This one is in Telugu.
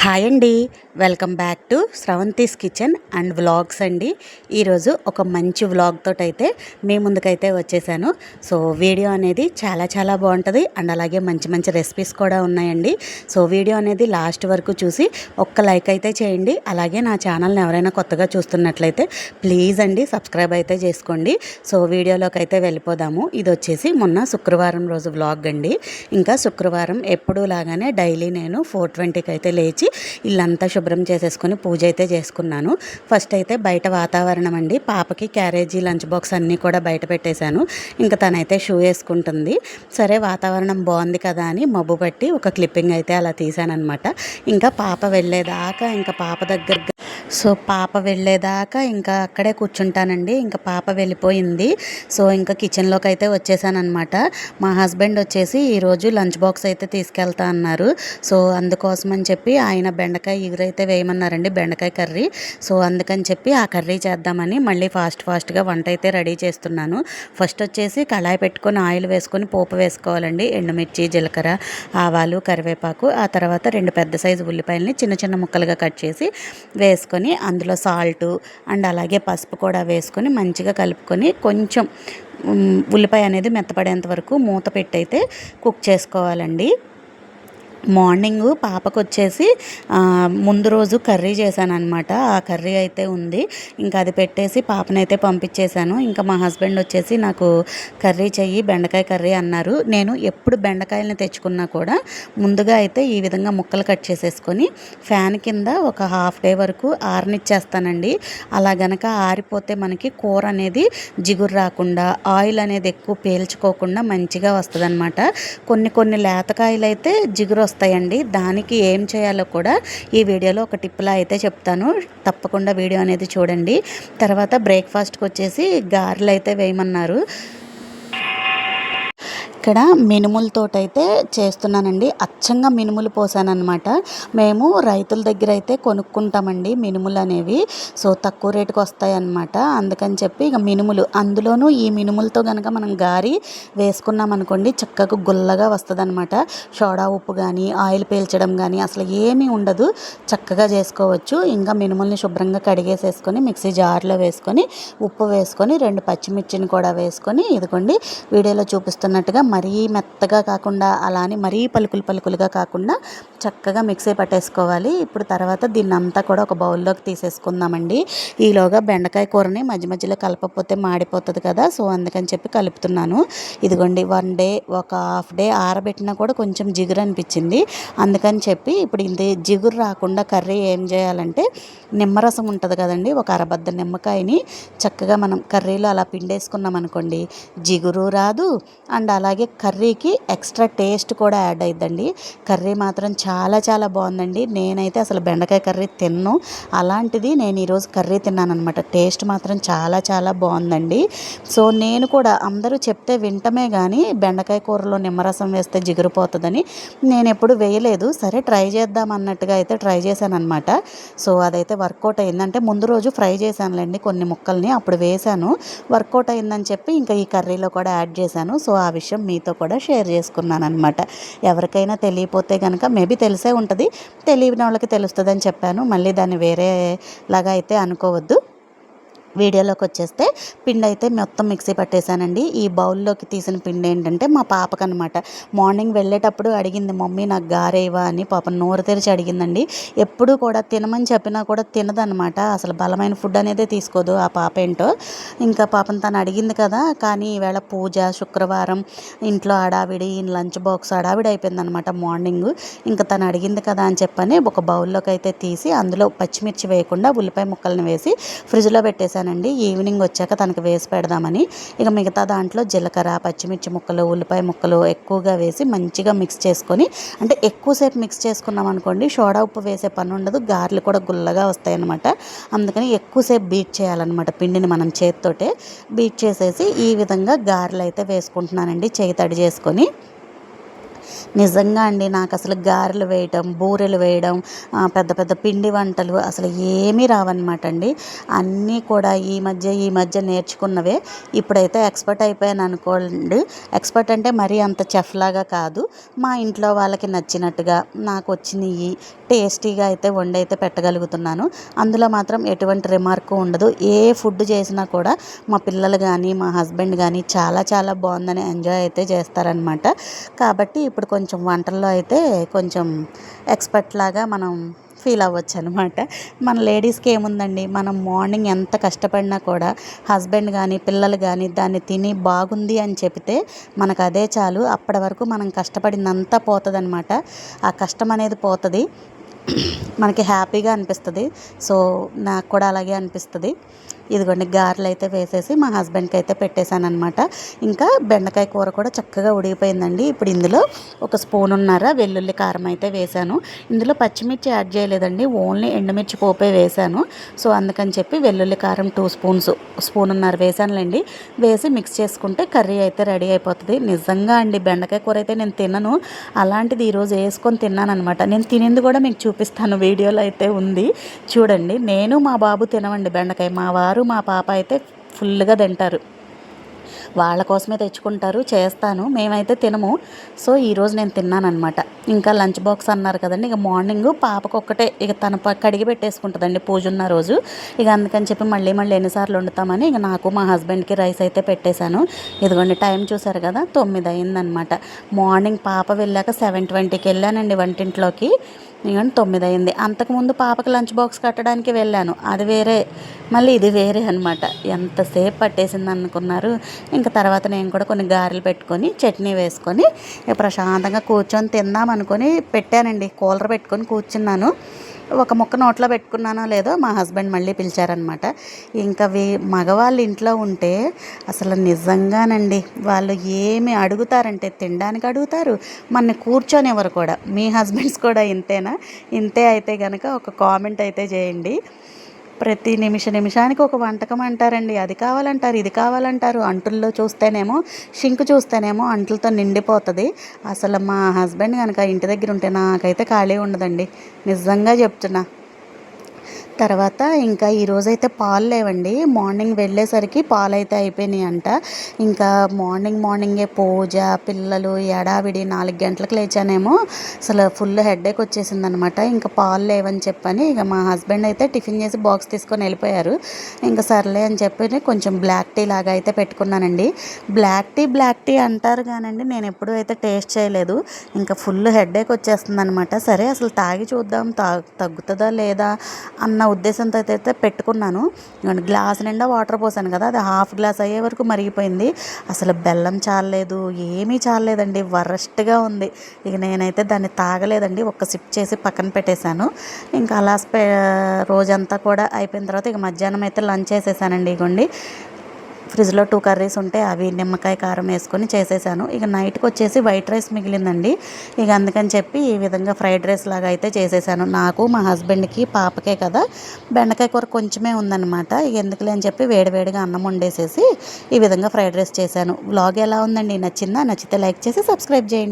హాయ్ అండి. Welcome back to Sravanthi's kitchen and vlogs అండి. ఈరోజు ఒక మంచి వ్లాగ్ అయితే మీ ముందుకైతే వచ్చేసాను. సో వీడియో అనేది చాలా చాలా బాగుంటుంది అండ్ అలాగే మంచి మంచి రెసిపీస్ కూడా ఉన్నాయండి. సో వీడియో అనేది లాస్ట్ వరకు చూసి ఒక్క లైక్ అయితే చేయండి. అలాగే నా ఛానల్ని ఎవరైనా కొత్తగా చూస్తున్నట్లయితే ప్లీజ్ అండి సబ్స్క్రైబ్ అయితే చేసుకోండి. సో వీడియోలోకి అయితే వెళ్ళిపోదాము. ఇది వచ్చేసి మొన్న శుక్రవారం రోజు వ్లాగ్ అండి. ఇంకా శుక్రవారం ఎప్పుడూ లాగానే డైలీ నేను ఫోర్ ట్వంటీకి అయితే లేచి ఇల్లంతా శుభ్రం చేసేసుకొని పూజ అయితే చేసుకున్నాను. ఫస్ట్ అయితే బయట వాతావరణం అండి. పాపకి క్యారేజీ లంచ్ బాక్స్ అన్నీ కూడా బయట పెట్టేశాను. ఇంకా తనైతే షూ వేసుకుంటుంది. సరే వాతావరణం బాగుంది కదా అని మబ్బు పట్టి ఒక క్లిప్పింగ్ అయితే అలా తీశానమాట ఇంకా పాప వెళ్ళేదాకా ఇంకా పాప దగ్గర సో పాప వెళ్ళేదాకా ఇంకా అక్కడే కూర్చుంటానండి. ఇంకా పాప వెళ్ళిపోయింది. సో ఇంకా కిచెన్లోకి అయితే వచ్చేసానమాట మా హస్బెండ్ వచ్చేసి ఈరోజు లంచ్ బాక్స్ అయితే తీసుకెళ్తా అన్నారు. సో అందుకోసం అని చెప్పి ఆయన బెండకాయ ఎగురైతే వేయమన్నారండి బెండకాయ కర్రీ. సో అందుకని చెప్పి ఆ కర్రీ చేద్దామని మళ్ళీ ఫాస్ట్ ఫాస్ట్గా వంట అయితే రెడీ చేస్తున్నాను. ఫస్ట్ వచ్చేసి కళాయి పెట్టుకొని ఆయిల్ వేసుకొని పోపు వేసుకోవాలండి. ఎండుమిర్చి జీలకర్ర ఆవాలు కరివేపాకు ఆ తర్వాత రెండు పెద్ద సైజు ఉల్లిపాయలని చిన్న చిన్న ముక్కలుగా కట్ చేసి వేసుకొని అందులో సాల్టు అండ్ అలాగే పసుపు కూడా వేసుకొని మంచిగా కలుపుకొని కొంచెం ఉల్లిపాయ అనేది మెత్తపడేంత వరకు మూత పెట్టయితే కుక్ చేసుకోవాలండి. మార్నింగ్ పాపకు వచ్చేసి ముందు రోజు కర్రీ చేశాను అనమాట ఆ కర్రీ అయితే ఉంది. ఇంకా అది పెట్టేసి పాపనైతే పంపించేశాను. ఇంకా మా హస్బెండ్ వచ్చేసి నాకు కర్రీ చెయ్యి బెండకాయ కర్రీ అన్నారు. నేను ఎప్పుడు బెండకాయలను తెచ్చుకున్నా కూడా ముందుగా అయితే ఈ విధంగా ముక్కలు కట్ చేసేసుకొని ఫ్యాన్ కింద ఒక హాఫ్ డే వరకు ఆరనిచ్చేస్తానండి. అలా గనక ఆరిపోతే మనకి కూర అనేది జిగురు రాకుండా ఆయిల్ అనేది ఎక్కువ పీల్చుకోకుండా మంచిగా వస్తుంది కొన్ని కొన్ని లేతకాయలు అయితే జిగురు వస్తాయండి. దానికి ఏం చేయాలో కూడా ఈ వీడియోలో ఒక టిప్లా అయితే చెప్తాను. తప్పకుండా వీడియో అనేది చూడండి. తర్వాత బ్రేక్ఫాస్ట్కి వచ్చేసి గారెలు అయితే వేయమన్నారు. ఇక్కడ మినుములతోటైతే చేస్తున్నానండి. అచ్చంగా మినుములు పోసానమాట మేము రైతుల దగ్గర అయితే కొనుక్కుంటామండి మినుములు అనేవి సో తక్కువ రేటుకి వస్తాయి అన్నమాట అందుకని చెప్పి ఇక మినుములు. అందులోనూ ఈ మినుములతో కనుక మనం గారి వేసుకున్నాం అనుకోండి చక్కగా గుల్లగా వస్తుంది అనమాట సోడా ఉప్పు కానీ ఆయిల్ పీల్చడం కానీ అసలు ఏమీ ఉండదు. చక్కగా చేసుకోవచ్చు. ఇంకా మినుముల్ని శుభ్రంగా కడిగేసేసుకొని మిక్సీ జార్లో వేసుకొని ఉప్పు వేసుకొని రెండు పచ్చిమిర్చిని కూడా వేసుకొని ఇదిగోండి వీడియోలో చూపిస్తున్నట్టుగా మరీ మెత్తగా కాకుండా అలానే మరీ పలుకులు పలుకులుగా కాకుండా చక్కగా మిక్సీ పట్టేసుకోవాలి. ఇప్పుడు తర్వాత దీన్ని అంతా కూడా ఒక బౌల్లోకి తీసేసుకుందామండి. ఈలోగా బెండకాయ కూరని మధ్య మధ్యలో కలపకపోతే మాడిపోతుంది కదా సో అందుకని చెప్పి కలుపుతున్నాను. ఇదిగోండి వన్ డే ఒక హాఫ్ డే ఆరబెట్టినా కూడా కొంచెం జిగురు అనిపించింది. అందుకని చెప్పి ఇప్పుడు ఇది జిగురు రాకుండా కర్రీ ఏం చేయాలంటే నిమ్మరసం ఉంటుంది కదండి ఒక అరబద్ద నిమ్మకాయని చక్కగా మనం కర్రీలో అలా పిండేసుకున్నాం అనుకోండి జిగురు రాదు. అండ్ అలాగే కర్రీకి ఎక్స్ట్రా టేస్ట్ కూడా యాడ్ అయిద్దండి. కర్రీ మాత్రం చాలా చాలా బాగుందండి. నేనైతే అసలు బెండకాయ కర్రీ తిన్ను. అలాంటిది నేను ఈరోజు కర్రీ తిన్నానమాట టేస్ట్ మాత్రం చాలా చాలా బాగుందండి. సో నేను కూడా అందరూ చెప్తే వింటమే కానీ బెండకాయ కూరలో నిమ్మరసం వేస్తే జిగురుపోతుందని నేను ఎప్పుడు వేయలేదు. సరే ట్రై చేద్దాం అన్నట్టుగా అయితే ట్రై చేశాను అనమాట సో అదైతే వర్కౌట్ అయిందంటే ముందు రోజు ఫ్రై చేశానులేండి కొన్ని ముక్కల్ని అప్పుడు వేశాను. వర్కౌట్ అయిందని చెప్పి ఇంకా ఈ కర్రీలో కూడా యాడ్ చేశాను. సో ఆ విషయం మీతో కూడా షేర్ చేసుకున్నాను అనమాట ఎవరికైనా తెలియపోతే కనుక మేబీ తెలిసే ఉంటుంది. తెలియని వాళ్ళకి తెలుస్తుందని చెప్పాను. మళ్ళీ దాన్ని వేరేలాగా అయితే అనుకోవద్దు. వీడియోలోకి వచ్చేస్తే పిండి అయితే మొత్తం మిక్సీ పట్టేశానండి. ఈ బౌల్లోకి తీసిన పిండి ఏంటంటే మా పాపకు అనమాట మార్నింగ్ వెళ్ళేటప్పుడు అడిగింది మమ్మీ నాకు గారేవా? అని పాప నోరు తెరిచి అడిగిందండి. ఎప్పుడు కూడా తినమని చెప్పినా కూడా తినదనమాట అసలు బలమైన ఫుడ్ అనేది తీసుకోదు ఆ పాప ఏంటో. ఇంకా పాపం తను అడిగింది కదా కానీ ఈవేళ పూజ శుక్రవారం ఇంట్లో హడావిడి లంచ్ బాక్స్ హడావిడి అయిపోయిందనమాట మార్నింగ్. ఇంకా తను అడిగింది కదా అని చెప్పని ఒక బౌల్లోకి అయితే తీసి అందులో పచ్చిమిర్చి వేయకుండా ఉల్లిపాయ ముక్కలను వేసి ఫ్రిడ్జ్లో పెట్టేశాను. పెట్టేశానండి ఈవినింగ్ వచ్చాక తనకు వేసి పెడదామని. ఇక మిగతా దాంట్లో జీలకర్ర పచ్చిమిర్చి ముక్కలు ఉల్లిపాయ ముక్కలు ఎక్కువగా వేసి మంచిగా మిక్స్ చేసుకొని అంటే ఎక్కువసేపు మిక్స్ చేసుకున్నాం అనుకోండి సోడా ఉప్పు వేసే పని ఉండదు గారెలు కూడా గుల్లగా వస్తాయి అందుకని ఎక్కువసేపు బీట్ చేయాలన్నమాట పిండిని మనం చేతితోటే. బీట్ చేసేసి ఈ విధంగా గారెలు అయితే వేసుకుంటున్నానండి చేయి తడి చేసుకొని. నిజంగా అండి నాకు అసలు గారెలు వేయటం బూరెలు వేయడం పెద్ద పెద్ద పిండి వంటలు అసలు ఏమీ రావన్నమాట అండి. అన్నీ కూడా ఈ మధ్య ఈ మధ్య నేర్చుకున్నవే. ఇప్పుడైతే ఎక్స్పర్ట్ అయిపోయాను అనుకోండి. ఎక్స్పర్ట్ అంటే మరీ అంత చెఫ్ లాగా కాదు. మా ఇంట్లో వాళ్ళకి నచ్చినట్టుగా నాకు వచ్చినవి టేస్టీగా అయితే వండి అయితే పెట్టగలుగుతున్నాను. అందులో మాత్రం ఎటువంటి రిమార్క్ ఉండదు. ఏ ఫుడ్ చేసినా కూడా మా పిల్లలు కానీ మా హస్బెండ్ కానీ చాలా చాలా బాగుందని ఎంజాయ్ అయితే చేస్తారనమాట కాబట్టి ఇప్పుడు కొంచెం కొంచెం వంటల్లో అయితే కొంచెం ఎక్స్పర్ట్ లాగా మనం ఫీల్ అవ్వచ్చు అనమాట మన లేడీస్కి ఏముందండి? మనం మార్నింగ్ ఎంత కష్టపడినా కూడా హస్బెండ్ కానీ పిల్లలు కానీ దాన్ని తిని బాగుంది అని చెప్తే మనకు అదే చాలు. అప్పటి వరకు మనం కష్టపడిందంతా పోతుంది ఆ కష్టం అనేది పోతుంది. మనకి హ్యాపీగా అనిపిస్తుంది. సో నాకు కూడా అలాగే అనిపిస్తుంది. ఇదిగోండి గారెలు అయితే వేసేసి మా హస్బెండ్కి అయితే పెట్టేశాను అనమాట ఇంకా బెండకాయ కూర కూడా చక్కగా ఉడిగిపోయిందండి ఇప్పుడు ఇందులో ఒక స్పూన్ ఉన్నారా వెల్లుల్లి కారం అయితే వేశాను. ఇందులో పచ్చిమిర్చి యాడ్ చేయలేదండి. ఓన్లీ ఎండుమిర్చి పోపే వేశాను. సో అందుకని చెప్పి వెల్లుల్లి కారం టూ స్పూన్స్ స్పూన్ ఉన్నారు వేశానులేండి. వేసి మిక్స్ చేసుకుంటే కర్రీ అయితే రెడీ అయిపోతుంది. నిజంగా అండి బెండకాయ కూర అయితే నేను తినను. అలాంటిది ఈరోజు వేసుకొని తిన్నానమాట నేను తినింది కూడా మీకు చూపిస్తాను. వీడియోలో అయితే ఉంది. చూడండి నేను మా బాబు తినవండి బెండకాయ. మా వారు మా పాప అయితే ఫుల్గా తింటారు. వాళ్ళ కోసమే తెచ్చుకుంటారు చేస్తాను మేమైతే తినము. సో ఈరోజు నేను తిన్నానమాట ఇంకా లంచ్ బాక్స్ అన్నారు కదండి ఇక మార్నింగ్ పాపకు ఒక్కటే ఇక తన కడిగి పెట్టేసుకుంటుందండి పూజ ఉన్న రోజు. ఇక అందుకని చెప్పి మళ్ళీ మళ్ళీ ఎన్నిసార్లు వండుతామని ఇక నాకు మా హస్బెండ్కి రైస్ అయితే పెట్టేశాను. ఇదిగోండి టైం చూసారు కదా తొమ్మిది అయిందనమాట మార్నింగ్ పాప వెళ్ళాక సెవెన్ ట్వంటీకి వెళ్ళానండి వంటింట్లోకి. ఇవ్వండి తొమ్మిది అయింది అంతకుముందు పాపకి లంచ్ బాక్స్ కట్టడానికి వెళ్ళాను. అది వేరే మళ్ళీ ఇది వేరే అనమాట ఎంతసేపు పట్టేసింది అనుకున్నారు. ఇంకా తర్వాత నేను కూడా కొన్ని గారెలు పెట్టుకొని చట్నీ వేసుకొని ప్రశాంతంగా కూర్చొని తిందాం అనుకొని పెట్టానండి. కూలర్ పెట్టుకొని కూర్చున్నాను. ఒక ముక్క నోట్లో పెట్టుకున్నానో లేదో మా హస్బెండ్ మళ్ళీ పిలిచారనమాట. ఇంకా వీ మగవాళ్ళు ఇంట్లో ఉంటే అసలు నిజంగానండి వాళ్ళు ఏమి అడుగుతారంటే తినడానికి అడుగుతారు. మన కూర్చొనేవారు కూడా. మీ హస్బెండ్స్ కూడా ఇంతేనా? ఇంతే అయితే కనుక ఒక కామెంట్ అయితే చేయండి. ప్రతి నిమిష నిమిషానికి ఒక వంటకం అంటారండి. అది కావాలంటారు ఇది కావాలంటారు అంటుల్లో చూస్తేనేమో షింక్ చూస్తేనేమో అంటులతో నిండిపోతుంది. అసలు మా హస్బెండ్ కనుక ఇంటి దగ్గర ఉంటే నాకైతే ఖాళీ ఉండదండి. నిజంగా చెప్తున్నా. తర్వాత ఇంకా ఈరోజైతే పాలు లేవండి. మార్నింగ్ వెళ్ళేసరికి పాలు అయితే అయిపోయినాయి అంట ఇంకా మార్నింగ్ మార్నింగే పూజ పిల్లలు ఎడావిడి నాలుగు గంటలకు లేచానేమో. అసలు ఫుల్ హెడ్ఏక్ వచ్చేసింది అనమాట ఇంకా పాలు లేవని చెప్పని ఇక మా హస్బెండ్ అయితే టిఫిన్ చేసి బాక్స్ తీసుకొని వెళ్ళిపోయారు. ఇంకా సర్లే అని చెప్పి కొంచెం బ్లాక్ టీ లాగా అయితే పెట్టుకున్నానండి. బ్లాక్ టీ బ్లాక్ టీ అంటారు కానండి నేను ఎప్పుడూ అయితే టేస్ట్ చేయలేదు. ఇంకా ఫుల్ హెడేక్ వచ్చేస్తుంది అనమాట సరే అసలు తాగి చూద్దాం తా తగ్గుతుందా లేదా అన్న నా ఉద్దేశంతో అయితే పెట్టుకున్నాను. గ్లాస్ నిండా వాటర్ పోసాను కదా అది హాఫ్ గ్లాస్ అయ్యే వరకు మరిగిపోయింది. అసలు బెల్లం చాలలేదు ఏమీ చాలలేదండి వరస్ట్గా ఉంది. ఇక నేనైతే దాన్ని తాగలేదండి ఒక్క సిప్ చేసి పక్కన పెట్టేశాను. ఇంకా అలా రోజంతా కూడా అయిపోయిన తర్వాత ఇక మధ్యాహ్నం అయితే లంచ్ చేసేసానండి ఇగోండి ఫ్రిడ్జ్లో టూ కర్రీస్ ఉంటే అవి నిమ్మకాయ కారం వేసుకొని చేసేసాను. ఇక నైట్కి వచ్చేసి వైట్ రైస్ మిగిలిందండి. ఇక అందుకని చెప్పి ఈ విధంగా ఫ్రైడ్ రైస్ లాగా అయితే చేసేసాను. నాకు మా హస్బెండ్కి పాపకే కదా బెండకాయ కూర కొంచెమే ఉందన్నమాట. ఇక ఎందుకులే అని చెప్పి వేడివేడిగా అన్నం వండేసేసి ఈ విధంగా ఫ్రైడ్ రైస్ చేశాను. బ్లాగ్ ఎలా ఉందండి? నచ్చిందా? నచ్చితే లైక్ చేసి సబ్స్క్రైబ్ చేయండి.